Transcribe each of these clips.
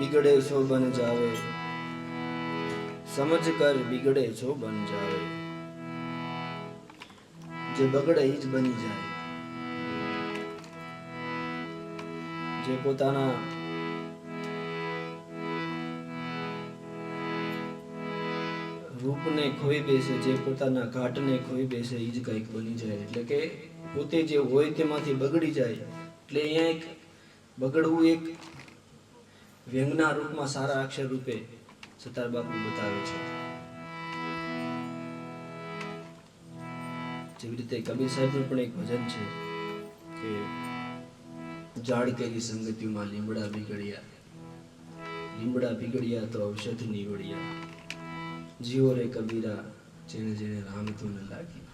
बिगड़े सो बन जावे સમજ કર બિગડે છો બન જાવે જે બગડે એ જ બની જાય જે પોતાના રૂપને ખોઈ બેસે જે પોતાના ઘાટને ખોઈ બેસે એ જ કંઈક બની જાય એટલે કે પોતે જે હોય તેમાંથી બગડી જાય એટલે અહીંયા એક બગડવું એક વ્યંગના રૂપમાં સારા અક્ષર રૂપે સતાર બાપુ બતાવે છે. જેવી રીતે કબીર સાહેબનું પણ એક ભજન છે કે ઝાડ કેરી સંગતિમાં લીમડા બિગડ્યા લીમડા બિગડ્યા તો ઔષધ નીવડ્યા. જીવો રે કબીરા જેને જેને રામ તો ન લાગી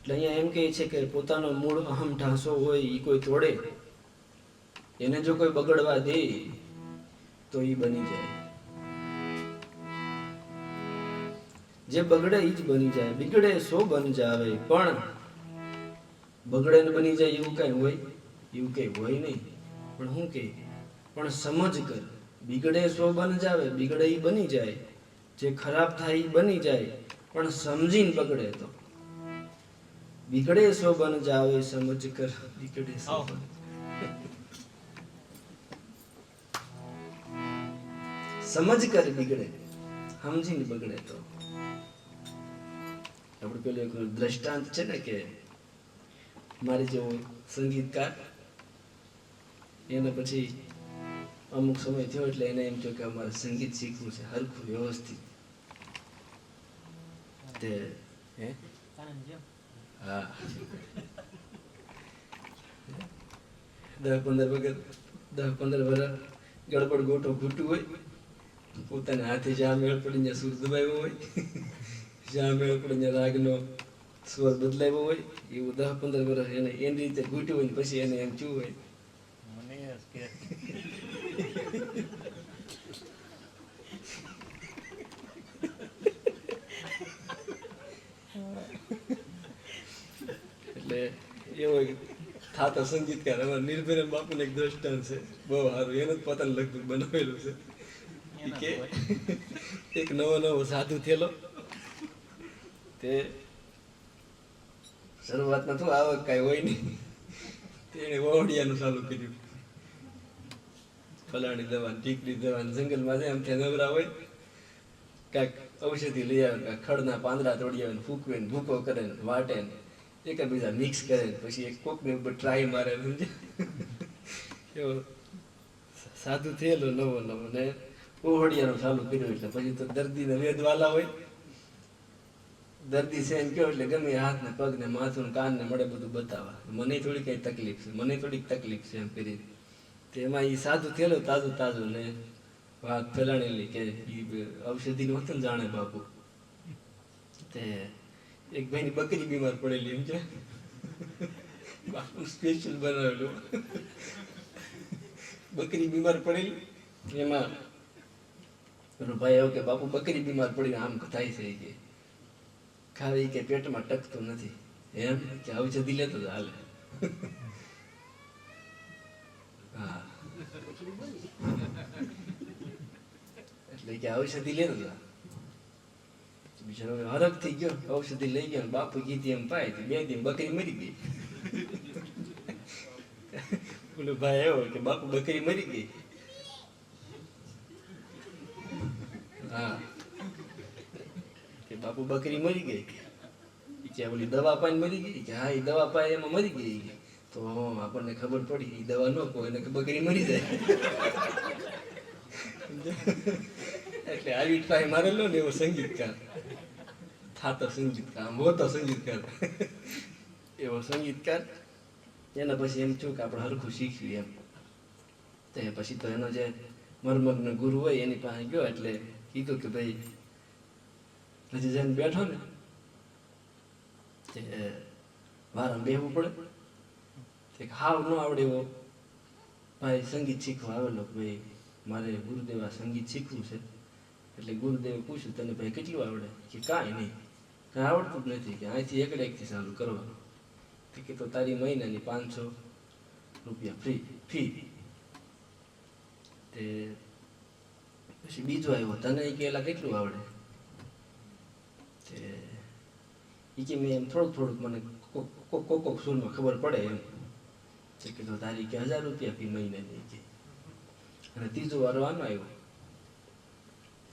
એટલે અહીંયા એમ કહે છે કે પોતાનો મૂળ અહમ ઢાંસો હોય એ કોઈ તોડે એને જો કોઈ બગડવા દે તો એ બની જાય. જે બગડે એ જ બની જાય. બિગડે સો બન જાવે પણ બગડે ને બની જાય એવું કઈ હોય? એવું કઈ હોય નહીં. પણ હું કે પણ સમજ કર. બિગડે સો બન જાવે બિગડે એ બની જાય. જે ખરાબ થાય એ બની જાય. પણ સમજીને બગડે તો. બિગડે સો બન જાવે સમજ કર. બિગડે સો બન સમજ કર બિગડે. સમજીને બગડે તો. આપણે પેલું એક દ્રષ્ટાંત છે ને કે મારી જેવો સંગીતકાર, એને પછી અમુક સમય થયો એટલે એને એમ થયું કે અમારે સંગીત શીખવું છે, હરખું વ્યવસ્થિત. તે, હે? હા. દસ પંદર વગર દસ પંદર વર્ષ ગડબડ ગોટો ઘૂટું હોય પોતાના હાથે જ્યાં મેળ પડી ત્યાં સુર દબાવ્યો હોય જ્યાં મેળ પડી ત્યાં રાગનો સ્વર બદલાવ્યો હોય એવું દસ પંદર વર્ષ એને એની રીતે ઘૂટ્યું હોય ને પછી એને એમ ચૂ હોય. એટલે એવો થાતા સંગીતકાર અમારા નિર્ભય બાપુને એક દ્રષ્ટાંત છે. બહુ સારું એને જ પોતાનું લગભગ બનાવેલું છે. કે એક નવો નવો સાધુ થયેલો તે શરૂઆત તો આવક કઈ હોય નહીં. તેણે વાવડિયાનું ચાલુ કર્યું. ફલાણી દવા ટીકડી દવા જંગલમાં જાય આમ ત્યાં નવરા હોય. કાંઈક ઔષધિ લઈ આવે કાંઈક ખડના પાંદડા તોડી આવે ને ફૂકવે ને ભૂકો કરે ને વાટે ને એકબીજા મિક્સ કરે ને પછી એક કોકને ઉપર ટ્રાય મારે સમજે એવો સાધુ થયેલો નવો નવો ને ઓહડિયાનું ચાલુ કર્યું એટલે પછી તો દર્દીને વેદવાલા હોય. દર્દી છે એમ કહો એટલે ગમે હાથ ને પગ ને માથું ને કાન ને મળે બધું બતાવવા મને થોડી કઈ તકલીફ છે, મને થોડીક તકલીફ છે એમ કરી તેમાં એ સાધુ થયેલો, તાજું તાજું ને વાત ફેલાણેલી કે ઔષધિ નું હતું જાણે બાપુ. તે એક ભાઈની બકરી બીમાર પડેલી, એમ છે બાપુ સ્પેશિયલ બનાવેલું. બકરી બીમાર પડેલી. એમાં પેલો ભાઈ આવ્યો કે, બાપુ, બકરી બીમાર પડી આમ થાય છે કે? ખાલી કે પેટમાં ટકતું નથી. એમ કે ઔષધિ લેતો જ હાલે. એટલે કે ઔષધિ લેતો જ બિચારો હરક થઈ ગયો ઔષધિ લઈ ગયો. બાપુ કીધી એમ પાય બે દિન બકરી મરી ગઈ. બોલો ભાઈ આવ્યો કે, બાપુ, બકરી મરી ગઈ હા કે બાપુ બકરી મરી ગઈ કે? ઓલી દવા પાઈને મરી ગઈ કે? હા એ દવા પાય એમાં મરી ગઈ તો આપણને ખબર પડી એ દવા ન કહો એને કે બકરી મરી જાય. એટલે આવી ટ્રાય મારેલો ને એવો સંગીતકાર. થાતો સંગીતકાર, આમ હોતો સંગીતકાર. એવો સંગીતકાર. એના પછી એમ થયું કે આપણે હરખું શીખ્યું એમ. તો પછી તો એનો જે મર્મગ્ન ગુરુ હોય એની પાસે ગયો એટલે કીધું કે ભાઈ હજી જઈને બેઠો ને, તે વારામાં બેહવું પડે. તે હાવ ન આવડે એવો. ભાઈ સંગીત શીખવા આવેલો ભાઈ, મારે ગુરુદેવ આ સંગીત શીખવું છે. એટલે ગુરુદેવે પૂછ્યું, તને ભાઈ કેટલું આવડે? કે કાંઈ નહીં. કાંઈ આવડતું જ નથી કે અહીંથી એકડે એકથી ચાલુ કરવાનું. તે કે તો તારી મહિનાની પાંચસો રૂપિયા ફ્રી, ફી. તે પછી બીજો આવ્યો, તને કેલા કેટલું આવડે? ઈ કે મેં એમ થોડુંક થોડુંક મને કોક કોક કોક સૂરમાં ખબર પડે એમ. તે કીધું તારી કે હજાર રૂપિયા ફી મહિનાની કે. અને ત્રીજો વારો આનો આવ્યો.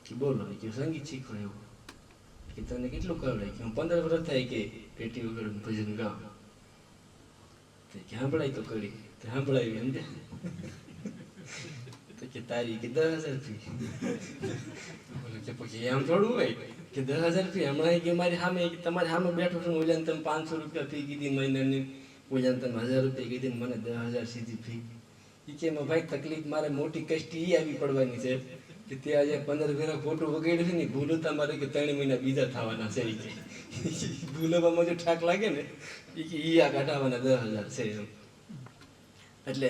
કે બોલો કે સંગીત શીખો એવું કે તને કેટલું કરડે કે હું પંદર વર્ષ થાય કે પેટી વગર ભજન ગાવ તે કે સાંભળાય તો કરી તે સાંભળાવી એમ તો કે તારી કે દસ હજાર ફી. કે પછી એમ થોડું હોય. કે દસ હજાર ફી હમણાં કે મારી સામે તમારી સામે બેઠો છું ઓજાને તમે પાંચસો રૂપિયા ફી કીધી મહિનાની. ઓજાને તમે હજાર રૂપિયા કીધી મને દસ હજાર સીધી ફી. એ કે ભાઈ તકલીફ મારે મોટી કષ્ટી એ આવી પડવાની છે કે તે આજે પંદર ફેરા ખોટું વગેરે છે ને ભૂલું તમારે કે ત્રણ મહિના બીજા થવાના છે એ કે. ભૂલવામાં જો ઠાક લાગે ને એ કે એ આ કાઢાવાના દસ હજાર છે એમ. એટલે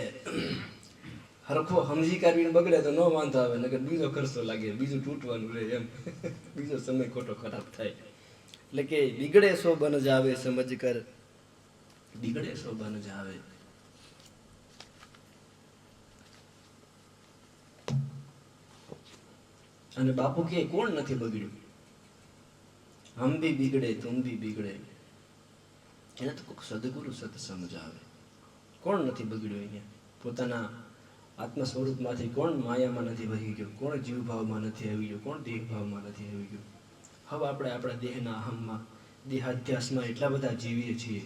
હરખો સમજી કાઢવીને બગડે તો ન વાંધો આવે, નકર બીજો ખર્ચો લાગે, બીજું તૂટવાનું રહે એમ. બીજો સમય ખોટો ખરાબ થાય. એટલે કે બિગડે સો બન આવે સમજ કર. બિગડે સો બન આવે અને બાપુ કે, કોણ નથી બગડ્યું? હમ બી બિગડે, તુમ ભી બિગડે. એને તો કોઈક સદગુરુ સત સમજાવે કોણ નથી બગડ્યું અહીંયા? પોતાના આત્મ સ્વરૂપમાંથી કોણ માયામાં નથી વહી ગયો? કોણ જીવભાવમાં નથી આવી ગયો? કોણ દેહભાવમાં નથી આવી ગયો? હવે આપણે આપણા દેહના અહમમાં, દેહાધ્યાસમાં એટલા બધા જીવીએ છીએ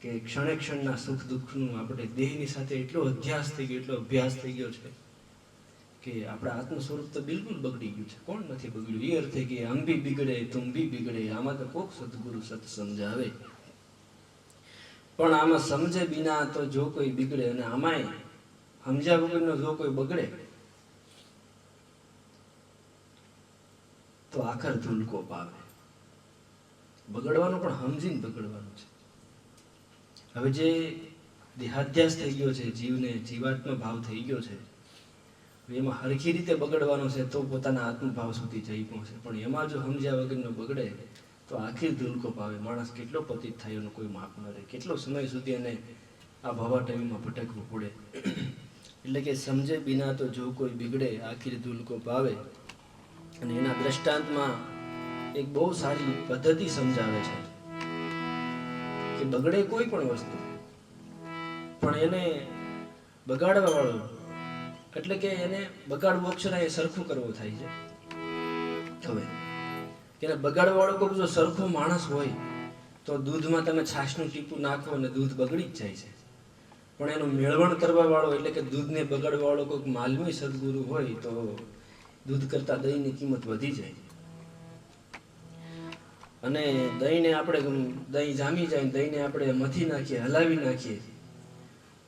કે ક્ષણે ક્ષણના સુખ દુઃખનું આપણે દેહની સાથે એટલો અધ્યાસ થઈ ગયો, એટલો અભ્યાસ થઈ ગયો છે કે આપણા આત્મ સ્વરૂપ તો બિલકુલ બગડી ગયું છે. કોણ નથી બગડ્યું? એ અર્થે કે આમ બી બિગડે તું બી બિગડે, આમાં તો કોક સદગુરુ સત સમજાવે પણ આમાં સમજે વિના તો જો કોઈ બિગડે અને આમાંય સમજ્યા વગરનો જો કોઈ બગડે, તો આખર ધૂલકો પાવે. બગડવાનું પણ સમજીને બગડવાનું છે. હવે જે દેહાધ્યાસ થઈ ગયો છે, જીવને જીવાત્મ ભાવ થઈ ગયો છે એમાં હરખી રીતે બગડવાનો છે, તો પોતાના આત્મભાવ સુધી જઈ પહોંચે. પણ એમાં જો સમજ્યા વગરનો બગડે, તો આખી ધૂલકો પાવે. માણસ કેટલો પતિત થાય એનું કોઈ માપ ન રહે. કેટલો સમય સુધી એને આ ભવાટવીમાં ભટકવું પડે. એટલે કે સમજે બિના તો જો કોઈ બિગડે, આખી દુલકો પાવે અને એના દ્રષ્ટાંતમાં એક બહુ સારી પદ્ધતિ સમજાવે છે કે બગડે કોઈ પણ વસ્તુ, પણ એને બગાડવા વાળો, એટલે કે એને બગાડવું અક્ષરા એ સરખું કરવું થાય છે. હવે, એને બગાડવા વાળો જો સરખો માણસ હોય, તો દૂધમાં તમે છાશનું ટીપું નાખો અને દૂધ બગડી જ જાય છે. પણ એનું મેળવણ કરવા વાળો એટલે કે દૂધને બગાડવાવાળો કોઈક માલમી સદગુરુ હોય તો દૂધ કરતાં દહીંની કિંમત વધી જાય. અને દહીંને આપણે દહીં જામી જાય દહીંને આપણે મથી નાખીએ, હલાવી નાખીએ.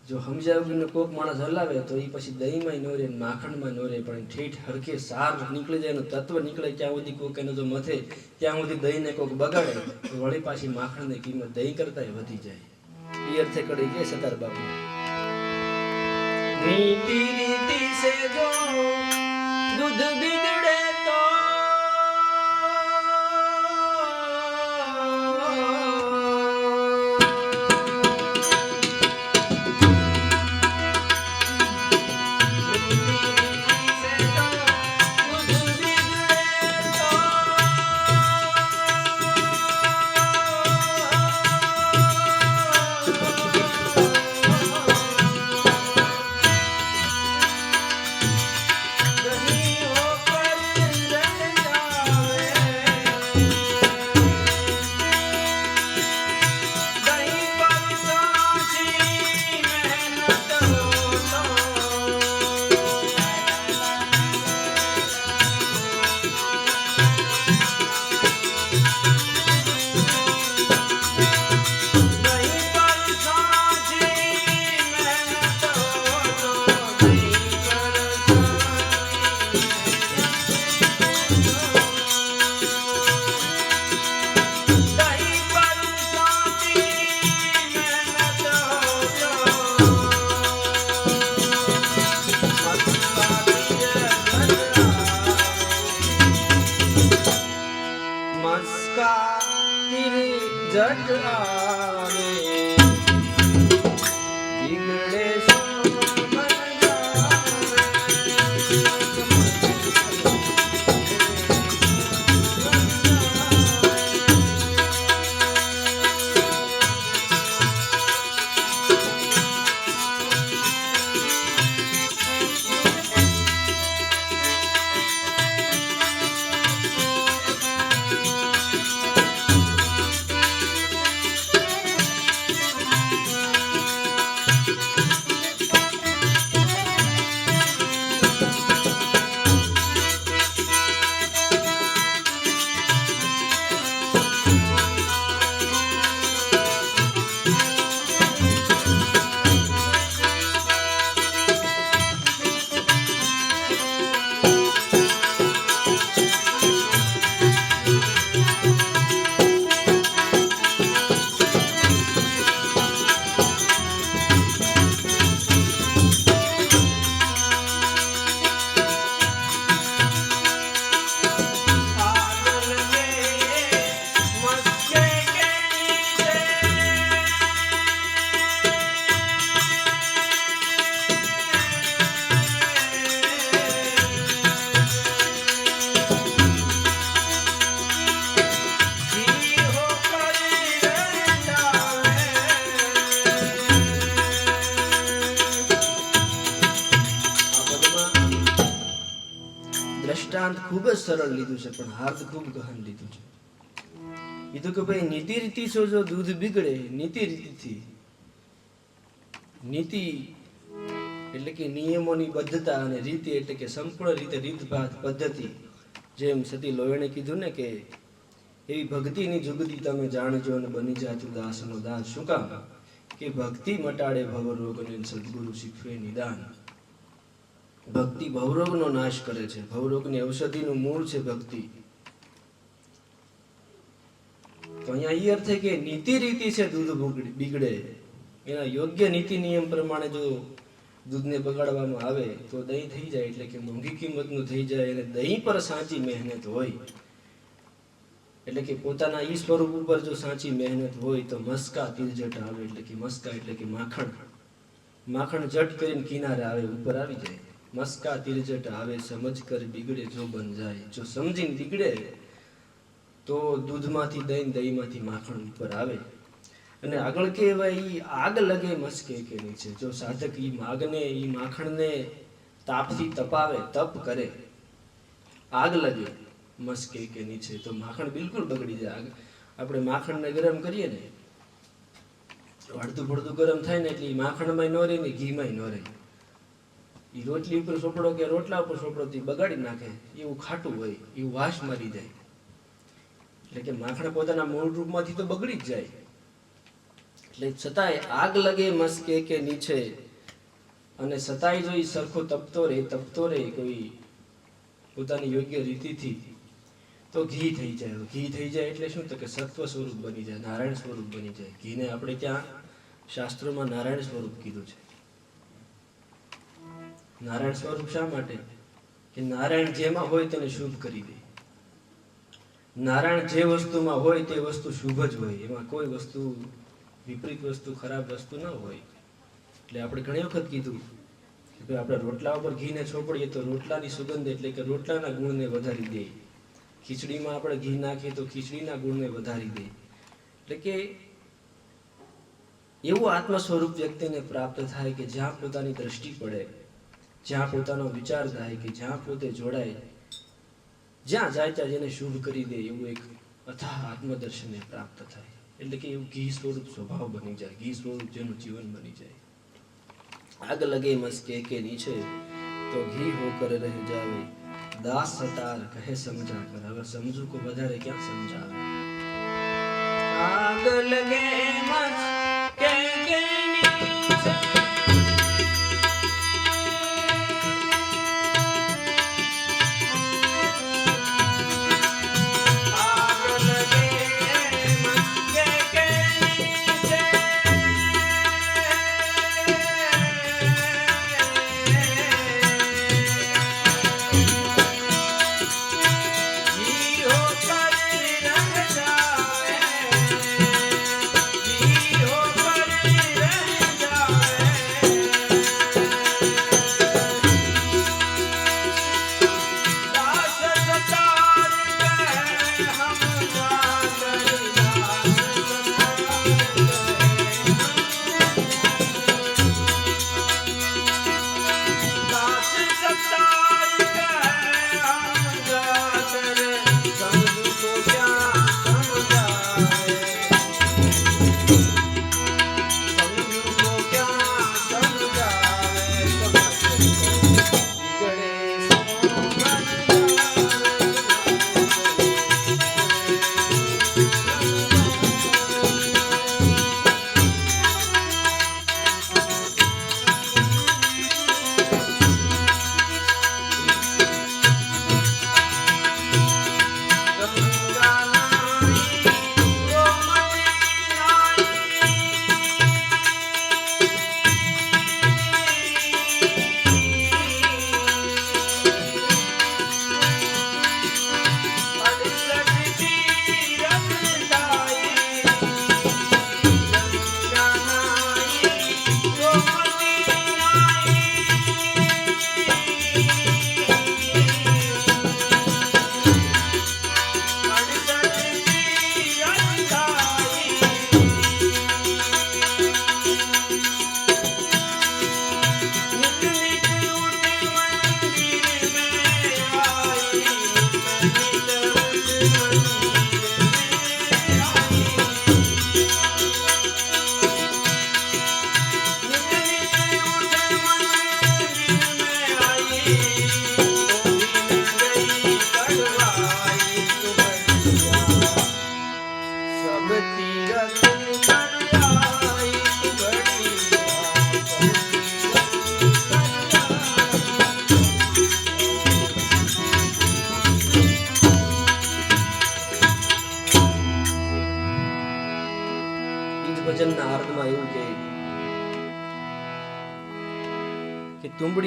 જો સમજાવીને કોઈક માણસ હલાવે તો એ પછી દહીંમાં નો રહે માખણમાં નો રહે, પણ ઠેઠ હરખે સાર નીકળી જાય એનું તત્વ નીકળે ત્યાં સુધી કોઈક એનો જો મથે, ત્યાં સુધી દહીંને કોઈક બગાડે, તો વળી પાછી માખણની કિંમત દહીં કરતાંય વધી જાય. એ અર્થે કડી કે સતાર બાપુ. મીઠી રીતિ સે જો દૂધ બિગડે મસ્કા જટ આવે ખૂબ જ સરળ લીધું છે, પણ હાર્દ ખૂબ ગહન લીધું છે. કીધું કે ભાઈ નીતિ રીતિ છો, જો દૂધ બિગડે, નીતિ રીતિથી. નીતિ એટલે કે નિયમોની બદ્ધતા અને રીતિ એટલે કે સંપૂર્ણ રીતે રીતભાત પદ્ધતિ, જેમ સતી લોયણે કીધું ને કે, એવી ભક્તિની જુગતી તમે જાણજો અને બની જાતું દાસનો દાસ. શું કામ? કે ભક્તિ મટાડે ભવરોગ અને સદગુરુ શીખવે નિદાન. ભક્તિ ભવરોગનો નાશ કરે છે. ભવરોગની ઔષધિનું મૂળ છે ભક્તિ. તો અહીંયા એ અર્થ કે નીતિ રીતિ છે દૂધ બુગડી- એના યોગ્ય નીતિ નિયમ પ્રમાણે જો દૂધને બગાડવામાં આવે તો દહીં થઈ જાય એટલે કે મોંઘી કિંમતનું થઈ જાય અને દહીં પર સાચી મહેનત હોય. એટલે કે પોતાના ઈ સ્વરૂપ ઉપર જો સાચી મહેનત હોય તો મસ્કા તિરજટ આવે એટલે કે મસ્કા એટલે કે માખણ. માખણ જટ કરીને કિનારે આવે, ઉપર આવી જાય. મસ્કા તિરજટ આવે, સમજ કર બિગડે જો બન જાય. જો સમજીને બિગડે, તો દૂધમાંથી દહીં, દહીંમાંથી માખણ ઉપર આવે. અને આગળ કહેવાય આગ લગે મસ્કે કે નીચે. જો સાધક એ માગને એ માખણને તાપથી તપાવે, તપ કરે. આગ લગે મસ્કે કે નીચે. તો માખણ બિલકુલ બગડી જાય. આગ આપણે માખણને ગરમ કરીએ ને અડધું પડધું ગરમ થાય ને એટલે માખણમાંય ન રહે ને ઘીમાંય ન રહે. ઈ રોટલી ઉપર સોપડો કે રોટલા ઉપર સોપડો થી બગાડી નાખે. એવું ખાટું હોય એવું વાસ મરી જાય. એટલે કે માખણ પોતાના મૂળ રૂપમાંથી તો બગડી જ જાય. એટલે છતાંય આગ લગે મસ્કે કે નીચે અને છતાંય જો એ સરખો તપતો રહે તપતો રહે કોઈ પોતાની યોગ્ય રીતિથી, તો ઘી થઈ જાય. ઘી થઈ જાય એટલે શું? તો કે સત્વ સ્વરૂપ બની જાય, નારાયણ સ્વરૂપ બની જાય. ઘીને આપણે ત્યાં શાસ્ત્રોમાં નારાયણ સ્વરૂપ કીધું છે. નારાયણ સ્વરૂપ શા માટે? કે નારાયણ જેમાં હોય તેને શુભ કરી દે. નારાયણ જે વસ્તુમાં હોય તે વસ્તુ શુભ જ હોય. એમાં કોઈ વસ્તુ, વિપરીત વસ્તુ, ખરાબ વસ્તુ ન હોય. એટલે આપણે ઘણી વખત કીધું કે ભાઈ આપણે રોટલા ઉપર ઘીને છોપડીએ તો રોટલાની સુગંધ એટલે કે રોટલાના ગુણને વધારી દે. ખીચડીમાં આપણે ઘી નાખીએ તો ખીચડીના ગુણને વધારી દે. એટલે કે એવું આત્મ સ્વરૂપ વ્યક્તિને પ્રાપ્ત થાય કે જ્યાં પોતાની દ્રષ્ટિ પડે. જ્યાં પોતાનો વિચાર થાય કે જ્યાં પોતે જોડાય, જ્યાં જાય ત્યાં જેને શુભ કરી દે એવું એક અથા આત્મદર્શનને પ્રાપ્ત થાય. એટલે કે એવું ઘી સ્વરૂપ સ્વભાવ બની જાય, ઘી સ્વરૂપ જેનું જીવન બની જાય. આગ લગે મસ્કે કે નીચે, તો ઘી હોકર રહે જાવે. દાસ સતાર કહે સમજા કર હવે સમજુ કો વધારે ક્યાં સમજાવે? આગ લગે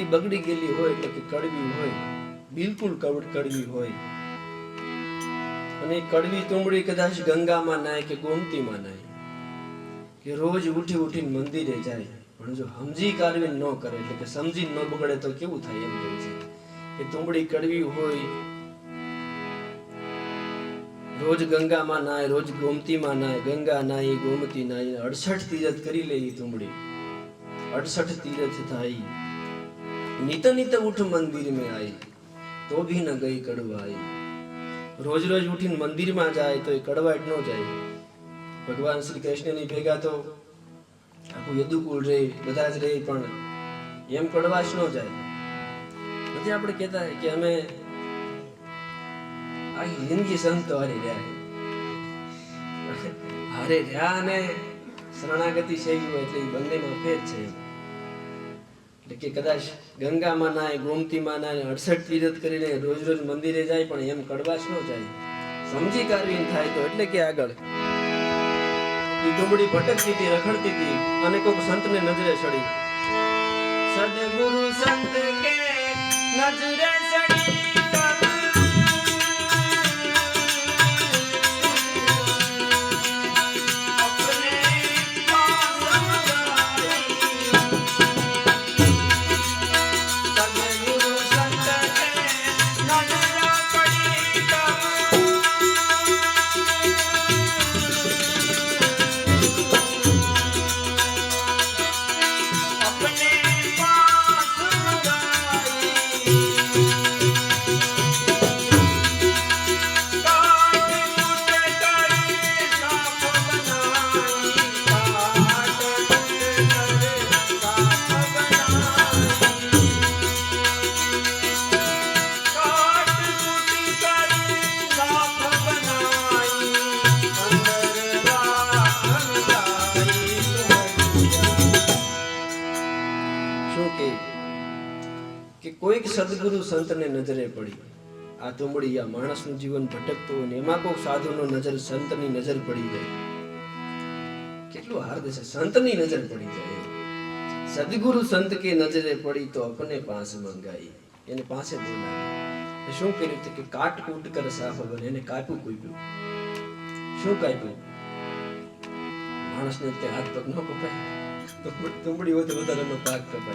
કે બગડી ગયેલી હોય એટલે કે કડવી હોય, બિલકુલ કડવી હોય. અને કડવી તુંબડી કદાચ ગંગામાં નાય કે ગોમતીમાં નાય, કે રોજ ઉઠી ઉઠીને મંદિરે જાય. પણ જો સમજી કાઢવી ન કરે, એટલે કે સમજી ન બગડે તો કેવું થાય એમ કહે છે. કે તુંબડી કડવી હોય, રોજ ગંગામાં નાય, રોજ ગોમતીમાં નાય, ગંગા નાય, ગોમતી નાય, અડસઠ તીરથ કરી લે તુંબડી. અડસઠ તીરથ થાય. નિત નિત ઉઠ મંદિર મેં આઈ, તો ભી ન ગઈ કડવાઈ. રોજ રોજ ઉઠીને મંદિરમાં જાય તો એ કડવાટ ન જાય. ભગવાન શ્રી કૃષ્ણની ભેગા તો આખું યદુકુળ રે, બધા જ રે, પણ એમ કડવાશ ન જાય. નથી આપણે કહેતા કે અમે આ જિંદગી સંતો હારી રહ્યા હારે રહ્યા અને શરણાગતિ સેવી હોય એટલે બંનેમાં ફેર છે. એમ એટલે કે કદાચ ગંગામાં નાય, ગોમતીમાં નાય, અડસઠ તીરથ કરીને રોજ રોજ મંદિરે જાય, પણ એમ કડવાશ ન જાય. સમજી કાઢવી થાય તો એટલે કે આગળ. એ ડુંગળી ભટકતી હતી, રખડતી હતી, અને કોઈક સંતને નજરે ચડી. સદગુરુ સંત કે નજરે નજરે પડી. આ આ માણસનું જીવન ભટકતું અને એમાં કોઈ સાધુનો નજર સંતની નજર પડી જાય. કેટલું હાર્દ છે, સંતની નજર પડી જાય સદગુરુ સંત કે નજરે પડી તો અપને પાસ મંગાઈ. એને પાસે બોલાવી. શું કર્યું તો કે કાટ કૂટ કર સાફ બને એને કાપ્યું કૂપ્યું શું કાપ્યું? માણસને તે હાથ પગ ન કપાય. તુંબડી- તુંબડી તો વધારાનો પાક કપાય.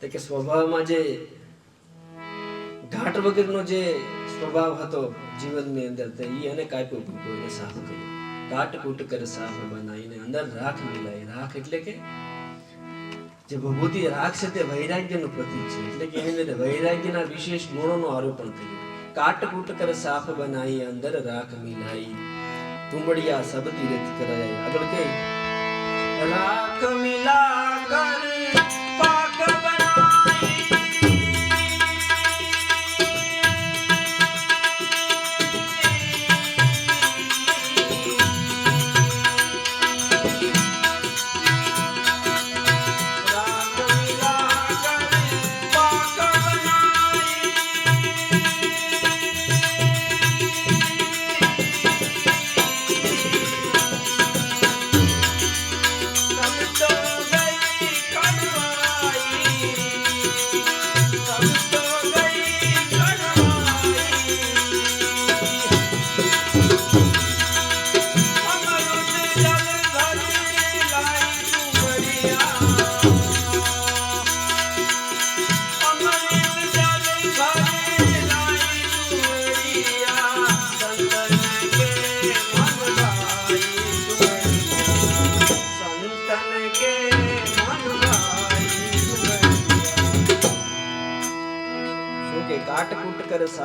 તો કે સ્વભાવમાં જે ઘાટ વગરનો જે સ્વભાવ હતો જીવનની અંદર, તે ઈ એને કાપ્યો એને સાફ કર્યો કાટ કૂટ કર, સાફ બનાવીને અંદર રાખ મિલાઈ રાખ એટલે કે જે ભગવતી રાખ છે તે વૈરાગ્યનું પ્રતીક છે. એટલે કે એની અંદર વૈરાગ્યના વિશેષ ગુણોનો આરોપણ થયો કાટ કૂટ કર, સાફ બનાવી અંદર રાખ મિલાઈ તુંબડિયા શબ્દ રીત કરાય. આગળ કે, રાખ મિલા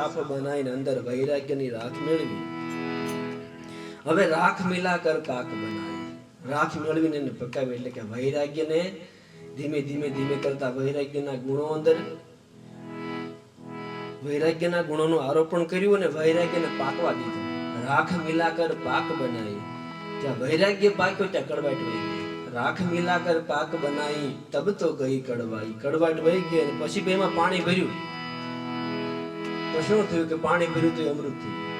સાફ બનાવીને અંદર વૈરાગ્યની રાખ મેળવી. હવે રાખ મિલા કર કાક બનાવી રાખ મેળવીને એને પકાવી, એટલે કે વૈરાગ્યને ધીમે ધીમે ધીમે કરતા વૈરાગ્યના ગુણો અંદર વૈરાગ્યના ગુણોનું આરોપણ કર્યું અને વૈરાગ્યને પાકવા દીધું. રાખ મિલાકર પાક બનાવી જ્યાં વૈરાગ્ય પાક્યો, ત્યાં કડવાટ વહી ગઈ. રાખ મિલાકર પાક બનાવી તબ તો ગઈ કડવાઈ. કડવાટ વહી ગઈ અને પછી એમાં પાણી ભર્યું. તો શું થયું કે પાણી પીરું તો અમૃત થયું?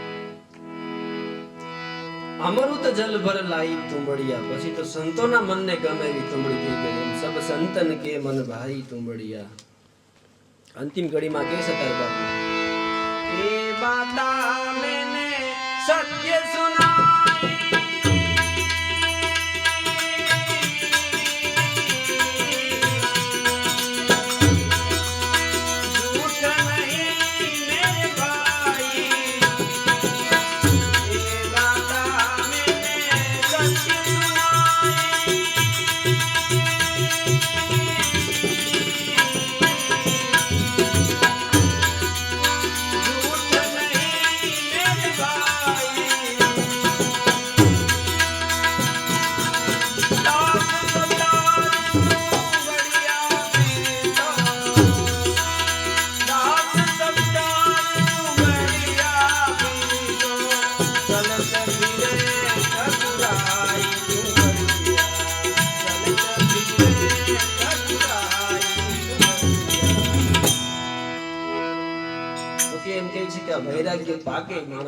અમૃત જલ ભર લાઈ તુંબડિયા. પછી તો સંતોના મનને ગમે એવી તુંબડી થઈ ગઈ. સબ સંતન કે મન ભાઈ તુંબડિયા. અંતિમ ઘડીમાં કે સતાર બાપુ? એ બાતા મેને સત્ય સુનાઈ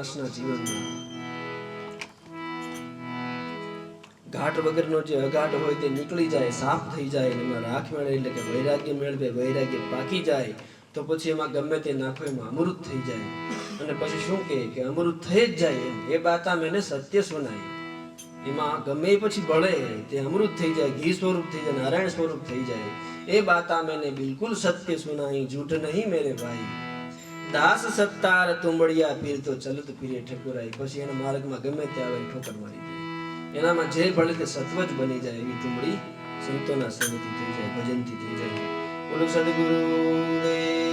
માણસના જીવનમાં. ઘાટ વગરનો જે અઘાટ હોય તે નીકળી જાય, સાફ થઈ જાય એમાં રાખ મેળવે એટલે કે વૈરાગ્ય મેળવે, વૈરાગ્ય પાકી જાય, તો પછી એમાં ગમે તે નાખો એમાં અમૃત થઈ જાય. અને પછી શું કહે કે અમૃત થઈ જ જાય એમ. એ બાતા મેને સત્ય સુનાઈ એમાં ગમે પછી બળે, તે અમૃત થઈ જાય, ઘી સ્વરૂપ થઈ જાય, નારાયણ સ્વરૂપ થઈ જાય. એ બાતા મેને બિલકુલ સત્ય સુનાઈ જૂઠ નહીં મેરે ભાઈ. દાસ સત્તાર તુંબડિયા પીર તો ચલત પીરે ઠકુરાઈ. પછી એના માર્ગમાં ગમે તે આવે ઠોકર મારી દે. એનામાં જે ભળે તે સત્વ બની જાય એવી તુંબડી સંતોના સંગથી થઈ જાય, ભજનથી થઈ જાય. બોલો સદગુરુ દેવ